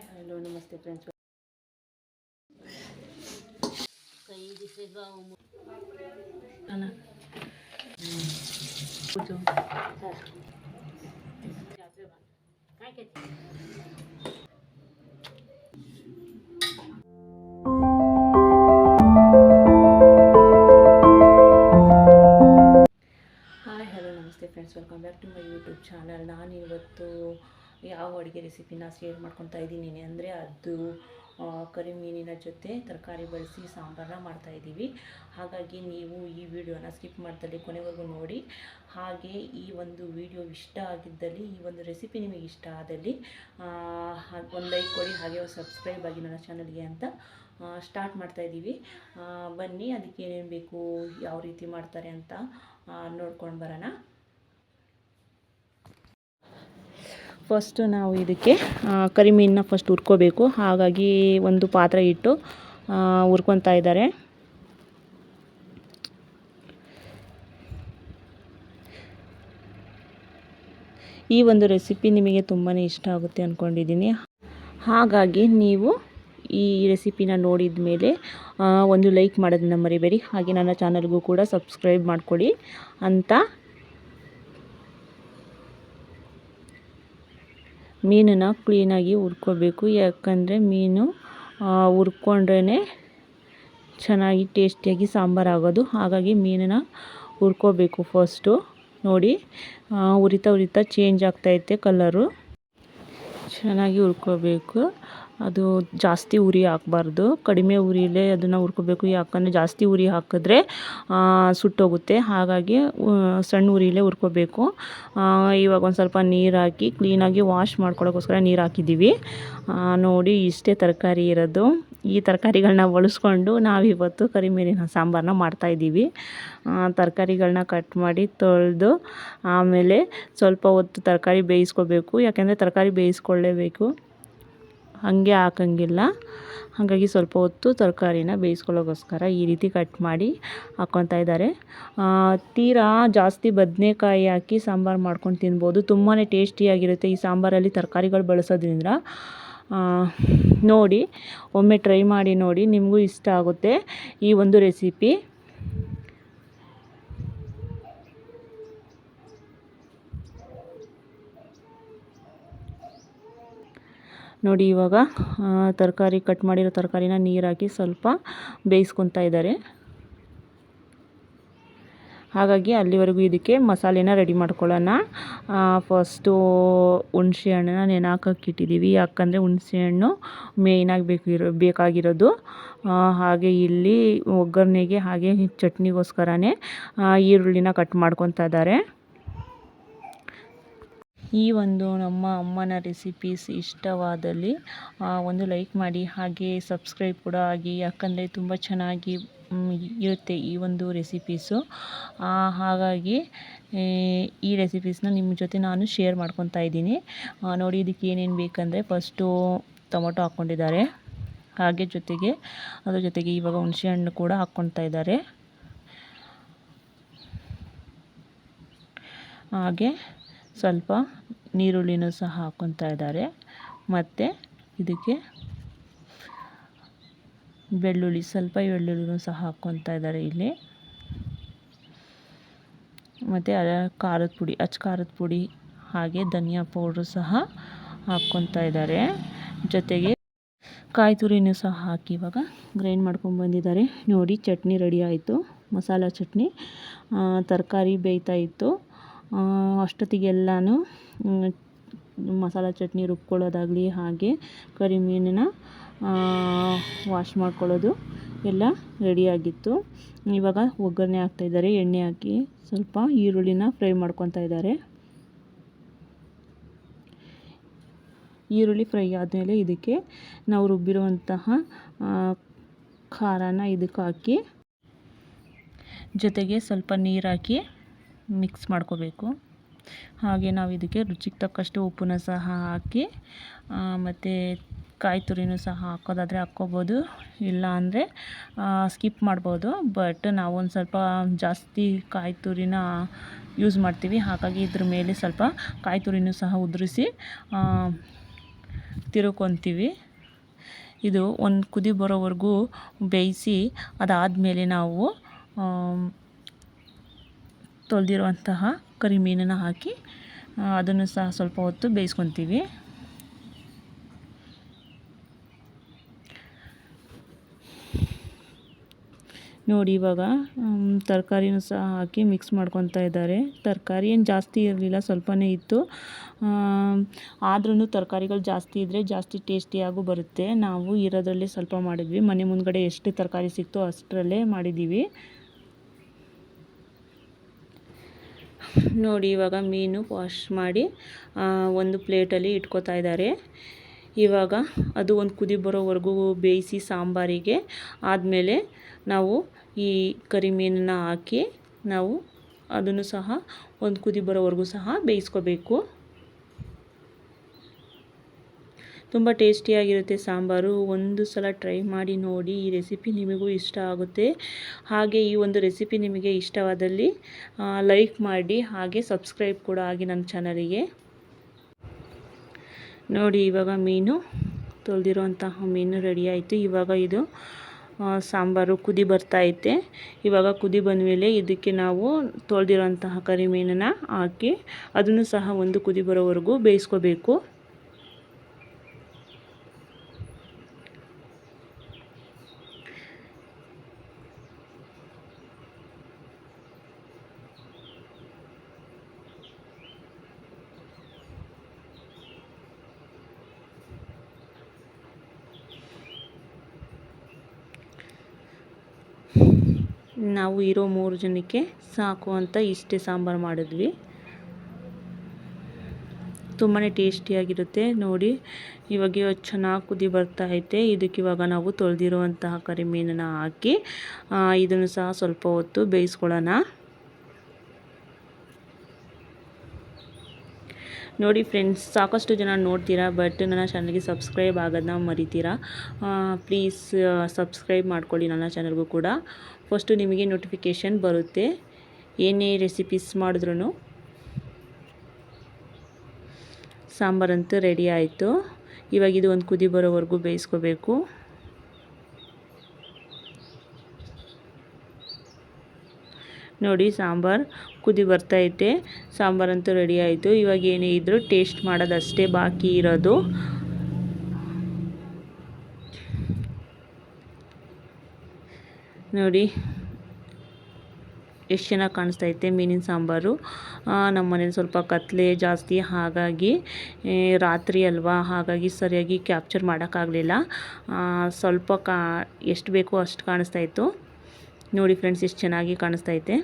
Hello नमस्ते friends कहीं जिसे ना। ಶೇರ್ ಮಾಡ್ಕೊತಾ ಇದ್ದೀನಿ. ಅಂದರೆ ಅದು ಕರಿಮೀನಿನ ಜೊತೆ ತರಕಾರಿ ಬಳಸಿ ಸಾಂಬಾರನ್ನ ಮಾಡ್ತಾಯಿದ್ದೀವಿ ಹಾಗಾಗಿ ನೀವು ಈ ವಿಡಿಯೋನ ಸ್ಕಿಪ್ ಮಾಡ್ದಲ್ಲಿ ಕೊನೆವರೆಗೂ ನೋಡಿ. ಹಾಗೆ ಈ ಒಂದು ವಿಡಿಯೋ ಇಷ್ಟ ಆಗಿದ್ದಲ್ಲಿ, ಈ ಒಂದು ರೆಸಿಪಿ ನಿಮಗೆ ಇಷ್ಟ ಆದಲ್ಲಿ ಒಂದು ಲೈಕ್ ಕೊಡಿ, ಹಾಗೆ ಸಬ್ಸ್ಕ್ರೈಬ್ ಆಗಿ ನನ್ನ ಚಾನಲ್ಗೆ ಅಂತ ಸ್ಟಾರ್ಟ್ ಮಾಡ್ತಾ ಇದ್ದೀವಿ. ಬನ್ನಿ, ಅದಕ್ಕೆ ಏನೇನು ಬೇಕು, ಯಾವ ರೀತಿ ಮಾಡ್ತಾರೆ ಅಂತ ನೋಡ್ಕೊಂಡು ಬರೋಣ. ಫಸ್ಟು ನಾವು ಇದಕ್ಕೆ ಕರಿಮೀನನ್ನ ಫಸ್ಟ್ ಹುರ್ಕೋಬೇಕು. ಹಾಗಾಗಿ ಒಂದು ಪಾತ್ರೆ ಇಟ್ಟು ಹುರ್ಕೊತಾ ಇದ್ದಾರೆ. ಈ ಒಂದು ರೆಸಿಪಿ ನಿಮಗೆ ತುಂಬಾ ಇಷ್ಟ ಆಗುತ್ತೆ ಅಂದ್ಕೊಂಡಿದ್ದೀನಿ ಹಾಗಾಗಿ ನೀವು ಈ ರೆಸಿಪಿನ ನೋಡಿದ ಮೇಲೆ ಒಂದು ಲೈಕ್ ಮಾಡೋದನ್ನ ಮರಿಬೇಡಿ. ಹಾಗೆ ನನ್ನ ಚಾನಲ್ಗೂ ಕೂಡ ಸಬ್ಸ್ಕ್ರೈಬ್ ಮಾಡ್ಕೊಳ್ಳಿ ಅಂತ ಮೀನನ್ನು ಕ್ಲೀನಾಗಿ ಹುರ್ಕೋಬೇಕು. ಯಾಕಂದರೆ ಮೀನು ಹುರ್ಕೊಂಡ್ರೇ ಚೆನ್ನಾಗಿ ಟೇಸ್ಟಿಯಾಗಿ ಸಾಂಬಾರು ಆಗೋದು ಹಾಗಾಗಿ ಮೀನನ್ನು ಹುರ್ಕೋಬೇಕು ಫಸ್ಟು ನೋಡಿ ಉರಿತಾ ಉರಿತಾ ಚೇಂಜ್ ಆಗ್ತೈತೆ ಕಲ್ಲರು ಚೆನ್ನಾಗಿ ಹುರ್ಕೋಬೇಕು. ಅದು ಜಾಸ್ತಿ ಉರಿ ಹಾಕ್ಬಾರ್ದು. ಕಡಿಮೆ ಉರಿಲೇ ಅದನ್ನು ಹುರ್ಕೋಬೇಕು. ಯಾಕಂದರೆ ಜಾಸ್ತಿ ಉರಿ ಹಾಕಿದ್ರೆ ಸುಟ್ಟೋಗುತ್ತೆ. ಹಾಗಾಗಿ ಸಣ್ಣ ಉರಿಲೇ ಹುರ್ಕೋಬೇಕು. ಇವಾಗ ಒಂದು ಸ್ವಲ್ಪ ನೀರು ಹಾಕಿ ಕ್ಲೀನಾಗಿ ವಾಶ್ ಮಾಡ್ಕೊಳ್ಳೋಕ್ಕೋಸ್ಕರ ನೀರು ಹಾಕಿದ್ದೀವಿ ನೋಡಿ ಇಷ್ಟೇ ತರಕಾರಿ ಇರೋದು. ಈ ತರಕಾರಿಗಳನ್ನ ಬಳಸ್ಕೊಂಡು ನಾವಿವತ್ತು ಕರಿಮೀನಿನ ಸಾಂಬಾರನ್ನ ಮಾಡ್ತಾಯಿದ್ದೀವಿ ತರಕಾರಿಗಳನ್ನ ಕಟ್ ಮಾಡಿ ತೊಳೆದು, ಆಮೇಲೆ ಸ್ವಲ್ಪ ಹೊತ್ತು ತರಕಾರಿ ಬೇಯಿಸ್ಕೋಬೇಕು. ಯಾಕೆಂದರೆ ತರಕಾರಿ ಬೇಯಿಸ್ಕೊಳ್ಳೇಬೇಕು ಹಾಗೆ ಹಾಕಂಗಿಲ್ಲ. ಹಾಗಾಗಿ ಸ್ವಲ್ಪ ಹೊತ್ತು ತರಕಾರಿನ ಬೇಯಿಸ್ಕೊಳ್ಳೋಕ್ಕೋಸ್ಕರ ಈ ರೀತಿ ಕಟ್ ಮಾಡಿ ಹಾಕ್ಕೊತಾ ಇದ್ದಾರೆ. ತೀರಾ ಜಾಸ್ತಿ ಬದನೆಕಾಯಿ ಹಾಕಿ ಸಾಂಬಾರು ಮಾಡ್ಕೊಂಡು ತಿನ್ಬೋದು. ತುಂಬಾ ಟೇಸ್ಟಿಯಾಗಿರುತ್ತೆ ಈ ಸಾಂಬಾರಲ್ಲಿ ತರಕಾರಿಗಳು ಬಳಸೋದ್ರಿಂದ. ನೋಡಿ, ಒಮ್ಮೆ ಟ್ರೈ ಮಾಡಿ ನೋಡಿ, ನಿಮಗೂ ಇಷ್ಟ ಆಗುತ್ತೆ ಈ ಒಂದು ರೆಸಿಪಿ. ನೋಡಿ ಇವಾಗ ತರಕಾರಿ ಕಟ್ ಮಾಡಿರೋ ತರಕಾರಿನ ನೀರಾಕಿ ಸ್ವಲ್ಪ ಬೇಯಿಸ್ಕೊತಾ ಇದ್ದಾರೆ. ಹಾಗಾಗಿ ಅಲ್ಲಿವರೆಗೂ ಇದಕ್ಕೆ ಮಸಾಲೆನ ರೆಡಿ ಮಾಡ್ಕೊಳ್ಳೋಣ. ಫಸ್ಟು ಹುಣಸೆ ಹಣ್ಣನ್ನ ನೆನೆ ಯಾಕಂದರೆ ಹುಣಸೆ ಹಣ್ಣು ಮೇಯ್ನಾಗಿ ಬೇಕಿರೋ, ಬೇಕಾಗಿರೋದು. ಹಾಗೆ ಇಲ್ಲಿ ಒಗ್ಗರಣೆಗೆ ಹಾಗೆ ಚಟ್ನಿಗೋಸ್ಕರನೇ ಈರುಳ್ಳಿನ ಕಟ್ ಮಾಡ್ಕೊತಾ ಇದ್ದಾರೆ. ಈ ಒಂದು ನಮ್ಮ ಅಮ್ಮನ ರೆಸಿಪೀಸ್ ಇಷ್ಟವಾದಲ್ಲಿ ಒಂದು ಲೈಕ್ ಮಾಡಿ, ಹಾಗೆ ಸಬ್ಸ್ಕ್ರೈಬ್ ಕೂಡ ಆಗಿ, ಯಾಕಂದರೆ ತುಂಬ ಚೆನ್ನಾಗಿ ಇರುತ್ತೆ ಈ ಒಂದು ರೆಸಿಪೀಸು ಹಾಗಾಗಿ ಈ ರೆಸಿಪೀಸ್ನ ನಿಮ್ಮ ಜೊತೆ ನಾನು ಶೇರ್ ಮಾಡ್ಕೊತಾ ಇದ್ದೀನಿ. ನೋಡಿ ಇದಕ್ಕೆ ಏನೇನು ಬೇಕಂದರೆ ಫಸ್ಟು ಟೊಮೊಟೊ ಹಾಕ್ಕೊಂಡಿದ್ದಾರೆ. ಹಾಗೆ ಜೊತೆಗೆ, ಅದ್ರ ಜೊತೆಗೆ ಇವಾಗ ಹುಣಸೆ ಹಣ್ಣು ಕೂಡ ಹಾಕ್ಕೊತಾ ಇದ್ದಾರೆ. ಹಾಗೆ ಸ್ವಲ್ಪ ನೀರುಳ್ಳಿನೂ ಸಹ ಹಾಕೊತಾ ಇದ್ದಾರೆ. ಮತ್ತು ಇದಕ್ಕೆ ಬೆಳ್ಳುಳ್ಳಿ, ಸ್ವಲ್ಪ ಬೆಳ್ಳುಳ್ಳಿನೂ ಸಹ ಹಾಕ್ಕೊತಾ ಇದ್ದಾರೆ ಇಲ್ಲಿ. ಮತ್ತು ಖಾರದ ಪುಡಿ, ಅಚ್ಚ ಖಾರದ ಪುಡಿ, ಹಾಗೆ ಧನಿಯಾ ಪೌಡ್ರು ಸಹ ಹಾಕ್ಕೊತಾ ಇದ್ದಾರೆ. ಜೊತೆಗೆ ಕಾಯಿ ತುರಿನೂ ಸಹ ಹಾಕಿ ಇವಾಗ ಗ್ರೈಂಡ್ ಮಾಡ್ಕೊಂಡು ಬಂದಿದ್ದಾರೆ. ನೋಡಿ, ಚಟ್ನಿ ರೆಡಿ ಆಯಿತು. ಮಸಾಲ ಚಟ್ನಿ ತರಕಾರಿ ಬೇಯ್ತಾ ಇತ್ತು. ಅಷ್ಟೊತ್ತಿಗೆಲ್ಲನೂ ಮಸಾಲ ಚಟ್ನಿ ರುಬ್ಕೊಳ್ಳೋದಾಗಲಿ ಹಾಗೆ ಕರಿಮೀನಿನ ವಾಶ್ ಮಾಡ್ಕೊಳ್ಳೋದು ಎಲ್ಲ ರೆಡಿಯಾಗಿತ್ತು ಇವಾಗ ಒಗ್ಗರಣೆ ಹಾಕ್ತಾಯಿದ್ದಾರೆ ಎಣ್ಣೆ ಹಾಕಿ ಸ್ವಲ್ಪ ಈರುಳ್ಳಿನ ಫ್ರೈ ಮಾಡ್ಕೊತಾ ಇದ್ದಾರೆ. ಈರುಳ್ಳಿ ಫ್ರೈ ಆದಮೇಲೆ ಇದಕ್ಕೆ ನಾವು ರುಬ್ಬಿರುವಂತಹ ಖಾರನ ಇದಕ್ಕೆ ಹಾಕಿ ಜೊತೆಗೆ ಸ್ವಲ್ಪ ನೀರು ಹಾಕಿ ಮಿಕ್ಸ್ ಮಾಡ್ಕೋಬೇಕು. ಹಾಗೆ ನಾವು ಇದಕ್ಕೆ ರುಚಿಗೆ ತಕ್ಕಷ್ಟು ಉಪ್ಪನ್ನ ಸಹ ಹಾಕಿ ಮತ್ತು ಕಾಯಿ ತುರಿನೂ ಸಹ ಹಾಕೋದಾದರೆ ಹಾಕ್ಕೋಬೋದು. ಇಲ್ಲ ಅಂದರೆ ಸ್ಕಿಪ್ ಮಾಡ್ಬೋದು. ಬಟ್ ನಾವು ಒಂದು ಸ್ವಲ್ಪ ಜಾಸ್ತಿ ಕಾಯಿ ತುರಿನ ಯೂಸ್ ಮಾಡ್ತೀವಿ. ಹಾಗಾಗಿ ಇದ್ರ ಮೇಲೆ ಸ್ವಲ್ಪ ಕಾಯಿ ತುರಿನೂ ಸಹ ಉದುರಿಸಿ ತಿರುಕೊತೀವಿ ಇದು ಒಂದು ಕುದಿ ಬರೋವರೆಗೂ ಬೇಯಿಸಿ ಅದಾದಮೇಲೆ ನಾವು ತೊಳೆದಿರುವಂತಹ ಕರಿಮೀನನ್ನು ಹಾಕಿ ಅದನ್ನು ಸಹ ಸ್ವಲ್ಪ ಹೊತ್ತು ಬೇಯಿಸ್ಕೊತೀವಿ. ನೋಡಿ ಇವಾಗ ತರಕಾರಿನೂ ಸಹ ಹಾಕಿ ಮಿಕ್ಸ್ ಮಾಡ್ಕೊತಾ ಇದ್ದಾರೆ. ತರಕಾರಿ ಏನು ಜಾಸ್ತಿ ಇರಲಿಲ್ಲ, ಸ್ವಲ್ಪನೇ ಇತ್ತು. ಆದ್ರೂ ತರಕಾರಿಗಳು ಜಾಸ್ತಿ ಇದ್ದರೆ ಜಾಸ್ತಿ ಟೇಸ್ಟಿಯಾಗೂ ಬರುತ್ತೆ. ನಾವು ಇರೋದ್ರಲ್ಲೇ ಸ್ವಲ್ಪ ಮಾಡಿದ್ವಿ. ಮನೆ ಮುಂದ್ಗಡೆ ಎಷ್ಟು ತರಕಾರಿ ಸಿಕ್ತೋ ಅಷ್ಟರಲ್ಲೇ ಮಾಡಿದ್ದೀವಿ. ನೋಡಿ, ಇವಾಗ ಮೀನು ವಾಶ್ ಮಾಡಿ ಒಂದು ಪ್ಲೇಟಲ್ಲಿ ಇಟ್ಕೋತಾ ಇದ್ದಾರೆ. ಇವಾಗ ಅದು ಒಂದು ಕುದಿ ಬರೋವರೆಗೂ ಬೇಯಿಸಿ ಸಾಂಬಾರಿಗೆ ಆದಮೇಲೆ ನಾವು ಈ ಕರಿಮೀನನ್ನ ಹಾಕಿ ನಾವು ಅದನ್ನು ಸಹ ಒಂದು ಕುದಿ ಬರೋವರೆಗೂ ಸಹ ಬೇಯಿಸ್ಕೋಬೇಕು. ತುಂಬ ಟೇಸ್ಟಿಯಾಗಿರುತ್ತೆ ಸಾಂಬಾರು. ಒಂದು ಸಲ ಟ್ರೈ ಮಾಡಿ ನೋಡಿ, ಈ ರೆಸಿಪಿ ನಿಮಗೂ ಇಷ್ಟ ಆಗುತ್ತೆ. ಹಾಗೆ ಈ ಒಂದು ರೆಸಿಪಿ ನಿಮಗೆ ಇಷ್ಟವಾದಲ್ಲಿ ಲೈಕ್ ಮಾಡಿ, ಹಾಗೆ ಸಬ್ಸ್ಕ್ರೈಬ್ ಕೂಡ ಆಗಿ ನನ್ನ ಚಾನಲಿಗೆ. ನೋಡಿ, ಇವಾಗ ಮೀನು ತೊಳೆದಿರುವಂತಹ ಮೀನು ರೆಡಿ ಆಯಿತು. ಇವಾಗ ಇದು ಸಾಂಬಾರು ಕುದಿ ಬರ್ತೈತೆ ಇವಾಗ ಕುದಿ ಬಂದ ಮೇಲೆ ಇದಕ್ಕೆ ನಾವು ತೊಳೆದಿರೋಂತಹ ಕರಿಮೀನನ್ನು ಹಾಕಿ, ಅದನ್ನು ಸಹ ಒಂದು ಕುದಿ ಬರೋವರೆಗೂ ಬೇಯಿಸ್ಕೋಬೇಕು. ನಾವು ಇರೋ ಮೂರು ಜನಕ್ಕೆ ಸಾಕು ಅಂತ ಇಷ್ಟೇ ಸಾಂಬಾರು ಮಾಡಿದ್ವಿ. ತುಂಬಾ ಟೇಸ್ಟಿಯಾಗಿರುತ್ತೆ. ನೋಡಿ, ಇವಾಗ ಚೆನ್ನಾಗಿ ಕುದಿ ಬರ್ತಾ ಐತೆ. ಇದಕ್ಕೆ ಇವಾಗ ನಾವು ತೊಳೆದಿರುವಂತಹ ಕರಿಮೀನನ್ನು ಹಾಕಿ ಇದನ್ನು ಸಹ ಸ್ವಲ್ಪ ಹೊತ್ತು ಬೇಯಿಸ್ಕೊಳ್ಳೋಣ. ನೋಡಿ ಫ್ರೆಂಡ್ಸ್, ಸಾಕಷ್ಟು ಜನ ನೋಡ್ತೀರಾ ಬಟ್ ನನ್ನ ಚಾನಲ್ಗೆ ಸಬ್ಸ್ಕ್ರೈಬ್ ಆಗೋದನ್ನ ಮರಿತೀರಾ? ಪ್ಲೀಸ್ ಸಬ್ಸ್ಕ್ರೈಬ್ ಮಾಡ್ಕೊಳ್ಳಿ ನನ್ನ ಚಾನಲ್ಗೂ ಕೂಡ. ಫಸ್ಟು ನಿಮಗೆ ನೋಟಿಫಿಕೇಷನ್ ಬರುತ್ತೆ. ಏನೇ ರೆಸಿಪೀಸ್ ಮಾಡಿದ್ರು ಸಾಂಬಾರಂತೂ ರೆಡಿ ಆಯಿತು. ಇವಾಗ ಇದು ಒಂದು ಕುದಿ ಬರೋವರೆಗೂ ಬೇಯಿಸ್ಕೋಬೇಕು. ನೋಡಿ ಸಾಂಬಾರು ಕುದಿ ಬರ್ತೈತೆ ಸಾಂಬಾರಂತೂ ರೆಡಿ ಆಯಿತು. ಇವಾಗ ಏನೇ ಇದ್ದರೂ ಟೇಸ್ಟ್ ಮಾಡೋದಷ್ಟೇ ಬಾಕಿ ಇರೋದು. ನೋಡಿ, ಎಷ್ಟು ಚೆನ್ನಾಗಿ ಕಾಣಿಸ್ತೈತೆ ಮೀನಿನ ಸಾಂಬಾರು. ನಮ್ಮ ಮನೇಲಿ ಸ್ವಲ್ಪ ಕತ್ಲೆ ಜಾಸ್ತಿ, ಹಾಗಾಗಿ ರಾತ್ರಿ ಅಲ್ವಾ, ಹಾಗಾಗಿ ಸರಿಯಾಗಿ ಕ್ಯಾಪ್ಚರ್ ಮಾಡೋಕ್ಕಾಗಲಿಲ್ಲ. ಸ್ವಲ್ಪ ಕಾ, ಎಷ್ಟು ಬೇಕೋ ಅಷ್ಟು ಕಾಣಿಸ್ತಾಯಿತ್ತು ನೋಡಿ ಫ್ರೆಂಡ್ಸ್ ಎಷ್ಟು ಚೆನ್ನಾಗಿ ಕಾಣಿಸ್ತೈತೆ.